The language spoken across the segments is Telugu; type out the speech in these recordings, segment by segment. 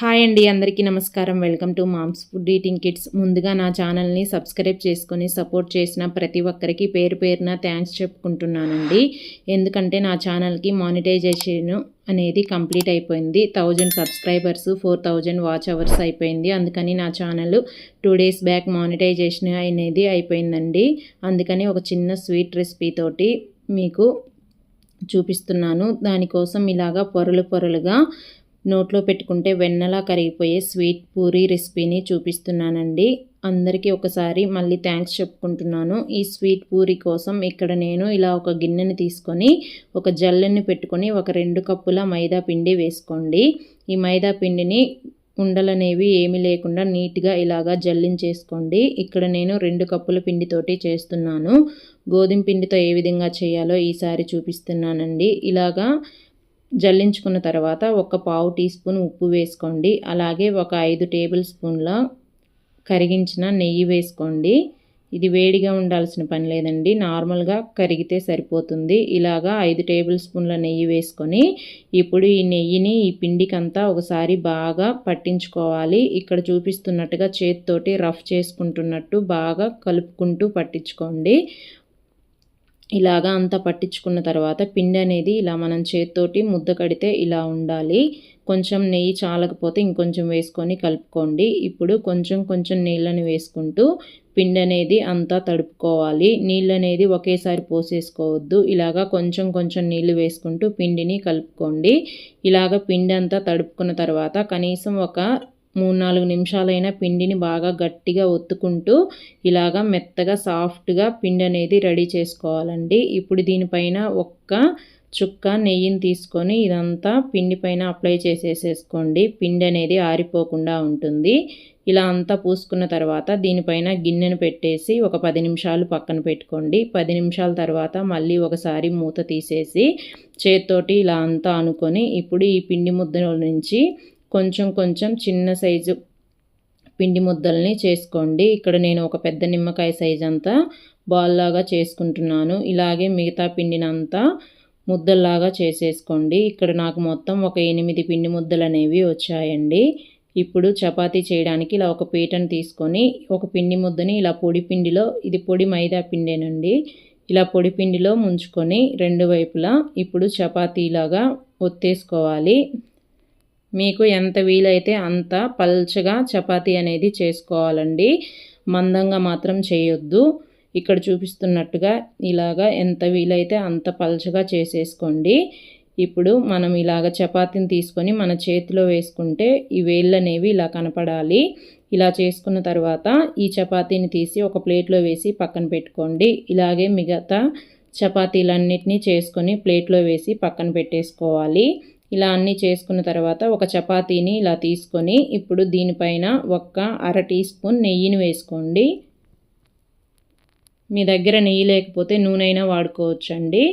హాయ్ అండి అందరికీ నమస్కారం. Welcome to moms food eating kids. ముందుగా నా ఛానల్ని సబ్స్క్రైబ్ చేసుకొని సపోర్ట్ చేసిన ప్రతి ఒక్కరికి పేరు పేరున థ్యాంక్స్ చెప్పుకుంటున్నానండి. ఎందుకంటే నా ఛానల్కి మానిటైజేషన్ అనేది కంప్లీట్ అయిపోయింది. Thousand subscribers four thousand watch hours అయిపోయింది. అందుకని నా channel two days back monetisation అనేది అయిపోయిందండి. అందుకని ఒక చిన్న స్వీట్ రెసిపీ తోటి మీకు చూపిస్తున్నాను. దానికోసం ఇలాగా పొరలు పొరలుగా నోట్లో పెట్టుకుంటే వెన్నలా కరిగిపోయే స్వీట్ పూరీ రెసిపీని చూపిస్తున్నానండి. అందరికీ ఒకసారి మళ్ళీ థ్యాంక్స్ చెప్పుకుంటున్నాను. ఈ స్వీట్ పూరి కోసం ఇక్కడ నేను ఇలా ఒక గిన్నెని తీసుకొని ఒక జల్లెని పెట్టుకొని ఒక రెండు కప్పుల మైదా పిండి వేసుకోండి. ఈ మైదా పిండిని ఉండలనేవి ఏమీ లేకుండా నీట్గా ఇలాగా జల్లించేసుకోండి. ఇక్కడ నేను రెండు కప్పుల పిండితోటి చేస్తున్నాను. గోధుమ పిండితో ఏ విధంగా చేయాలో ఈసారి చూపిస్తున్నానండి. ఇలాగా జల్లించుకున్న తర్వాత ఒక పావు టీ స్పూన్ ఉప్పు వేసుకోండి. అలాగే ఒక ఐదు టేబుల్ స్పూన్ల కరిగించిన నెయ్యి వేసుకోండి. ఇది వేడిగా ఉండాల్సిన పని లేదండి. నార్మల్గా కరిగితే సరిపోతుంది. ఇలాగా ఐదు టేబుల్ స్పూన్ల నెయ్యి వేసుకొని ఇప్పుడు ఈ నెయ్యిని ఈ పిండికంతా ఒకసారి బాగా పట్టించుకోవాలి. ఇక్కడ చూపిస్తున్నట్టుగా చేతితోటి రఫ్ చేసుకుంటున్నట్టు బాగా కలుపుకుంటూ పట్టించుకోండి. ఇలాగా అంతా పట్టించుకున్న తర్వాత పిండి అనేది ఇలా మనం చేతితోటి ముద్ద కడితే ఇలా ఉండాలి. కొంచెం నెయ్యి చాలకపోతే ఇంకొంచెం వేసుకొని కలుపుకోండి. ఇప్పుడు కొంచెం కొంచెం నీళ్ళని వేసుకుంటూ పిండి అనేది అంతా తడుపుకోవాలి. నీళ్ళు అనేది ఒకేసారి పోసేసుకోవద్దు. ఇలాగా కొంచెం కొంచెం నీళ్ళు వేసుకుంటూ పిండిని కలుపుకోండి. ఇలాగ పిండి అంతా తడుపుకున్న తర్వాత కనీసం ఒక మూడు నాలుగు నిమిషాలైనా పిండిని బాగా గట్టిగా ఒత్తుకుంటూ ఇలాగా మెత్తగా సాఫ్ట్గా పిండి అనేది రెడీ చేసుకోవాలండి. ఇప్పుడు దీనిపైన ఒక్క చుక్క నెయ్యిని తీసుకొని ఇదంతా పిండి పైన అప్లై చేసేసేసుకోండి. పిండి అనేది ఆరిపోకుండా ఉంటుంది. ఇలా అంతా పూసుకున్న తర్వాత దీనిపైన గిన్నెను పెట్టేసి ఒక పది నిమిషాలు పక్కన పెట్టుకోండి. పది నిమిషాల తర్వాత మళ్ళీ ఒకసారి మూత తీసేసి చేత్తోటి ఇలా అంతా అనుకొని ఇప్పుడు ఈ పిండి ముద్ద నుంచి కొంచెం కొంచెం చిన్న సైజు పిండి ముద్దల్ని చేసుకోండి. ఇక్కడ నేను ఒక పెద్ద నిమ్మకాయ సైజ్ అంతా బాల్లాగా చేసుకుంటున్నాను. ఇలాగే మిగతా పిండినంతా ముద్దల్లాగా చేసేసుకోండి. ఇక్కడ నాకు మొత్తం ఒక ఎనిమిది పిండి ముద్దలు అనేవి వచ్చాయండి. ఇప్పుడు చపాతీ చేయడానికి ఇలా ఒక పీటను తీసుకొని ఒక పిండి ముద్దని ఇలా పొడి పిండిలో ఇది పొడి మైదా పిండేనండి. ఇలా పొడి పిండిలో ముంచుకొని రెండు వైపులా ఇప్పుడు చపాతీలాగా ఒత్తేసుకోవాలి. మీకు ఎంత వీలైతే అంత పల్చగా చపాతీ అనేది చేసుకోవాలండి. మందంగా మాత్రం చేయొద్దు. ఇక్కడ చూపిస్తున్నట్టుగా ఇలాగా ఎంత వీలైతే అంత పల్చగా చేసేసుకోండి. ఇప్పుడు మనం ఇలాగ చపాతీని తీసుకొని మన చేతిలో వేసుకుంటే ఈ వేళ్ళు అనేవి ఇలా కనపడాలి. ఇలా చేసుకున్న తర్వాత ఈ చపాతీని తీసి ఒక ప్లేట్లో వేసి పక్కన పెట్టుకోండి. ఇలాగే మిగతా చపాతీలన్నిటినీ చేసుకొని ప్లేట్లో వేసి పక్కన పెట్టేసుకోవాలి. ఇలా అన్నీ చేసుకున్న తర్వాత ఒక చపాతీని ఇలా తీసుకొని ఇప్పుడు దీనిపైన ఒక్క అర టీ స్పూన్ నెయ్యిని వేసుకోండి. మీ దగ్గర నెయ్యి లేకపోతే నూనె అయినా వాడుకోవచ్చండి.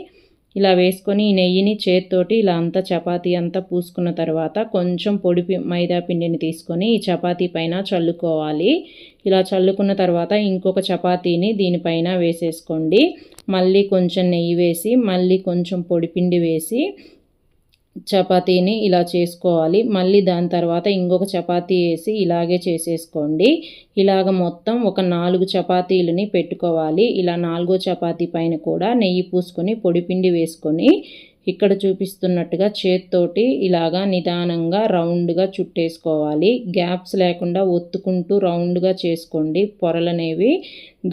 ఇలా వేసుకొని ఈ నెయ్యిని చేత్తోటి ఇలా అంతా చపాతీ అంతా పూసుకున్న తర్వాత కొంచెం పొడి మైదా పిండిని తీసుకొని ఈ చపాతీ పైన చల్లుకోవాలి. ఇలా చల్లుకున్న తర్వాత ఇంకొక చపాతీని దీనిపైన వేసేసుకోండి. మళ్ళీ కొంచెం నెయ్యి వేసి మళ్ళీ కొంచెం పొడిపిండి వేసి చపాతీని ఇలా చేసుకోవాలి. మళ్ళీ దాని తర్వాత ఇంకొక చపాతీ వేసి ఇలాగే చేసేసుకోండి. ఇలాగ మొత్తం ఒక నాలుగు చపాతీలని పెట్టుకోవాలి. ఇలా నాలుగో చపాతీ పైన కూడా నెయ్యి పూసుకొని పొడిపిండి వేసుకొని ఇక్కడ చూపిస్తున్నట్టుగా చేత్తోటి ఇలాగా నిదానంగా రౌండ్గా చుట్టేసుకోవాలి. గ్యాప్స్ లేకుండా ఒత్తుకుంటూ రౌండ్గా చేసుకోండి. పొరలనేవి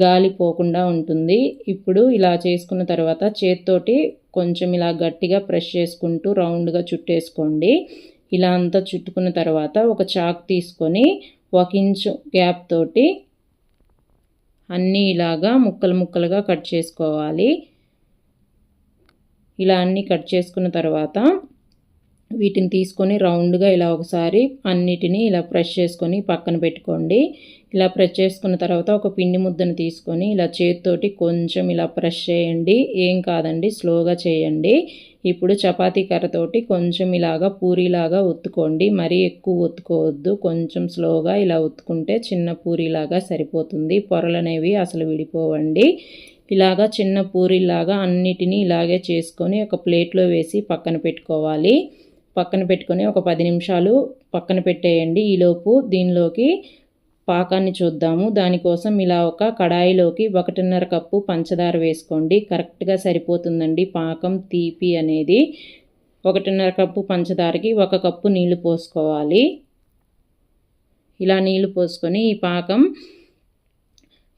గాలి పోకుండా ఉంటుంది. ఇప్పుడు ఇలా చేసుకున్న తర్వాత చేత్తోటి కొంచెం ఇలా గట్టిగా ప్రెష్ చేసుకుంటూ రౌండ్గా చుట్టేసుకోండి. ఇలా అంతా చుట్టుకున్న తర్వాత ఒక చాక్ తీసుకొని ఒక ఇంచు గ్యాప్ తోటి అన్నీ ఇలాగా ముక్కలు ముక్కలుగా కట్ చేసుకోవాలి. ఇలా అన్నీ కట్ చేసుకున్న తర్వాత వీటిని తీసుకొని రౌండ్గా ఇలా ఒకసారి అన్నిటినీ ఇలా ప్రెస్ చేసుకొని పక్కన పెట్టుకోండి. ఇలా ప్రెస్ చేసుకున్న తర్వాత ఒక పిండి ముద్దను తీసుకొని ఇలా చేతితోటి కొంచెం ఇలా ప్రెస్ చేయండి. ఏం కాదండి స్లోగా చేయండి. ఇప్పుడు చపాతీ కర్రతోటి కొంచెం ఇలాగా పూరీలాగా ఒత్తుకోండి. మరీ ఎక్కువ ఒత్తుకోవద్దు. కొంచెం స్లోగా ఇలా ఒత్తుకుంటే చిన్న పూరీలాగా సరిపోతుంది. పొరలు అనేవి అసలు విడిపోవండి. ఇలాగా చిన్న పూరీలాగా అన్నిటినీ ఇలాగే చేసుకొని ఒక ప్లేట్లో వేసి పక్కన పెట్టుకోవాలి. పక్కన పెట్టుకొని ఒక పది నిమిషాలు పక్కన పెట్టేయండి. ఈలోపు దీనిలోకి పాకాన్ని చూద్దాము. దానికోసం ఇలా ఒక కడాయిలోకి ఒకటిన్నర కప్పు పంచదార వేసుకోండి. కరెక్ట్గా సరిపోతుందండి పాకం తీపి అనేది. ఒకటిన్నర కప్పు పంచదారకి ఒక కప్పు నీళ్ళు పోసుకోవాలి. ఇలా నీళ్ళు పోసుకొని ఈ పాకం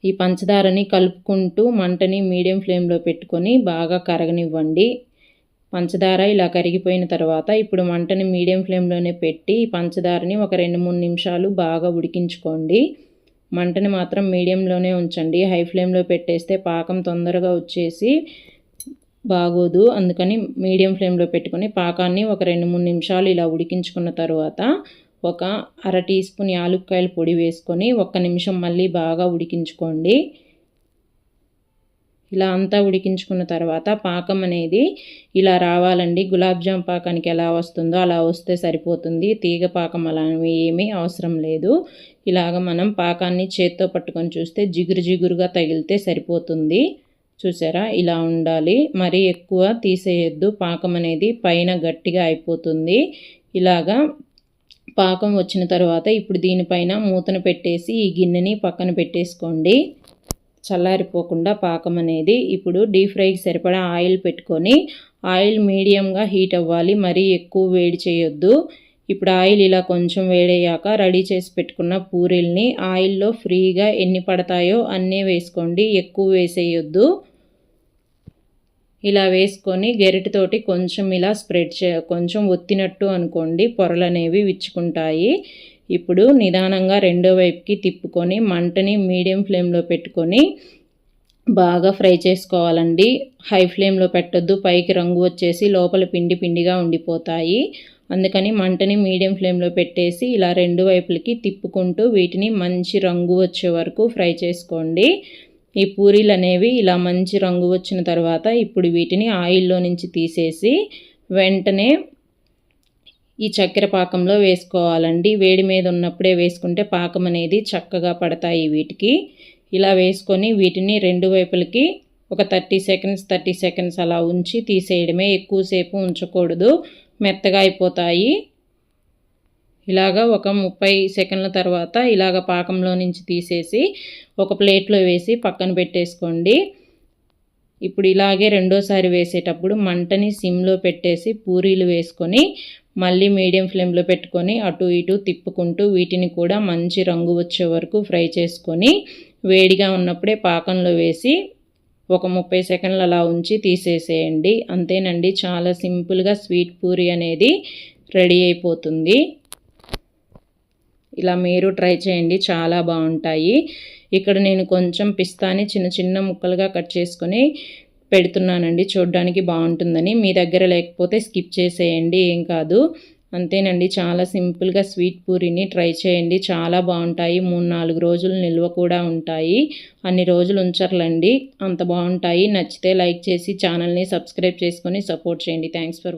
ఈ పంచదారని కలుపుకుంటూ మంటని మీడియం ఫ్లేమ్లో పెట్టుకొని బాగా కరగనివ్వండి. పంచదార ఇలా కరిగిపోయిన తర్వాత ఇప్పుడు మంటని మీడియం ఫ్లేమ్లోనే పెట్టి పంచదారని ఒక రెండు మూడు నిమిషాలు బాగా ఉడికించుకోండి. మంటని మాత్రం మీడియంలోనే ఉంచండి. హై ఫ్లేమ్లో పెట్టేస్తే పాకం తొందరగా వచ్చేసి బాగోదు. అందుకని మీడియం ఫ్లేమ్లో పెట్టుకొని పాకాన్ని ఒక రెండు మూడు నిమిషాలు ఇలా ఉడికించుకున్న తర్వాత ఒక అర టీ స్పూన్ యాలుక్కాయల పొడి వేసుకొని ఒక్క నిమిషం మళ్ళీ బాగా ఉడికించుకోండి. ఇలా అంతా ఉడికించుకున్న తర్వాత పాకం అనేది ఇలా రావాలండి. గులాబ్ జామ్ పాకానికి ఎలా వస్తుందో అలా వస్తే సరిపోతుంది. తీగ పాకం అలా ఏమీ అవసరం లేదు. ఇలాగ మనం పాకాన్ని చేత్తో పట్టుకొని చూస్తే జిగురు జిగురుగా తగిలితే సరిపోతుంది. చూసారా? ఇలా ఉండాలి. మరీ ఎక్కువ తీసేయద్దు. పాకం అనేది పైన గట్టిగా అయిపోతుంది. ఇలాగా పాకం వచ్చిన తర్వాత ఇప్పుడు దీనిపైన మూతను పెట్టేసి ఈ గిన్నెని పక్కన పెట్టేసుకోండి. చల్లారిపోకుండా పాకం అనేది ఇప్పుడు డీప్ ఫ్రైకి సరిపడా ఆయిల్ పెట్టుకొని ఆయిల్ మీడియంగా హీట్ అవ్వాలి మరీ ఎక్కువ వేడి చేయొద్దు. ఇప్పుడు ఆయిల్ ఇలా కొంచెం వేడయ్యాక రెడీ చేసి పెట్టుకున్న పూరీల్ని ఆయిల్లో ఫ్రీగా ఎన్ని పడతాయో అన్నీ వేసుకోండి ఎక్కువ వేసేయొద్దు. ఇలా వేసుకొని గెరిటితోటి కొంచెం ఇలా స్ప్రెడ్ చే కొంచెం ఒత్తినట్టు అనుకోండి పొరలు అనేవి విచ్చుకుంటాయి. ఇప్పుడు నిదానంగా రెండో వైపుకి తిప్పుకొని మంటని మీడియం ఫ్లేమ్లో పెట్టుకొని బాగా ఫ్రై చేసుకోవాలండి. హై ఫ్లేమ్లో పెట్టొద్దు పైకి రంగు వచ్చేసి లోపల పిండి పిండిగా ఉండిపోతాయి. అందుకని మంటని మీడియం ఫ్లేమ్లో పెట్టేసి ఇలా రెండు వైపులకి తిప్పుకుంటూ వీటిని మంచి రంగు వచ్చే వరకు ఫ్రై చేసుకోండి. ఈ పూరీలు అనేవి ఇలా మంచి రంగు వచ్చిన తర్వాత ఇప్పుడు వీటిని ఆయిల్లో నుంచి తీసేసి వెంటనే ఈ చక్కెర పాకంలో వేసుకోవాలండి. వేడి మీద ఉన్నప్పుడే వేసుకుంటే పాకం అనేది చక్కగా పడతాయి వీటికి. ఇలా వేసుకొని వీటిని రెండు వైపులకి ఒక థర్టీ సెకండ్స్ థర్టీ సెకండ్స్ అలా ఉంచి తీసేయడమే. ఎక్కువసేపు ఉంచకూడదు. మెత్తగా అయిపోతాయి. ఇలాగా ఒక ముప్పై సెకండ్ల తర్వాత ఇలాగ పాకంలో నుంచి తీసేసి ఒక ప్లేట్లో వేసి పక్కన పెట్టేసుకోండి. ఇప్పుడు ఇలాగే రెండోసారి వేసేటప్పుడు మంటని సిమ్లో పెట్టేసి పూరీలు వేసుకొని మళ్ళీ మీడియం ఫ్లేమ్లో పెట్టుకొని అటు ఇటు తిప్పుకుంటూ వీటిని కూడా మంచి రంగు వచ్చే వరకు ఫ్రై చేసుకొని వేడిగా ఉన్నప్పుడే పాకంలో వేసి ఒక ముప్పై సెకండ్లు అలా ఉంచి తీసేసేయండి. అంతేనండి చాలా సింపుల్గా స్వీట్ పూరి అనేది రెడీ అయిపోతుంది. ఇలా మీరు ట్రై చేయండి చాలా బాగుంటాయి. ఇక్కడ నేను కొంచెం పిస్తాని చిన్న చిన్న ముక్కలుగా కట్ చేసుకొని పెడుతున్నానండి. చూడడానికి బాగుంటుందని. మీ దగ్గర లేకపోతే స్కిప్ చేసేయండి. ఏం కాదు. అంతేనండి. చాలా సింపుల్గా స్వీట్ పూరిని ట్రై చేయండి. చాలా బాగుంటాయి. మూడు నాలుగు రోజులు నిల్వ కూడా ఉంటాయి. అన్ని రోజులు ఉంచర్లండి. అంత బాగుంటాయి. నచ్చితే లైక్ చేసి ఛానల్ని సబ్స్క్రైబ్ చేసుకొని సపోర్ట్ చేయండి. Thanks for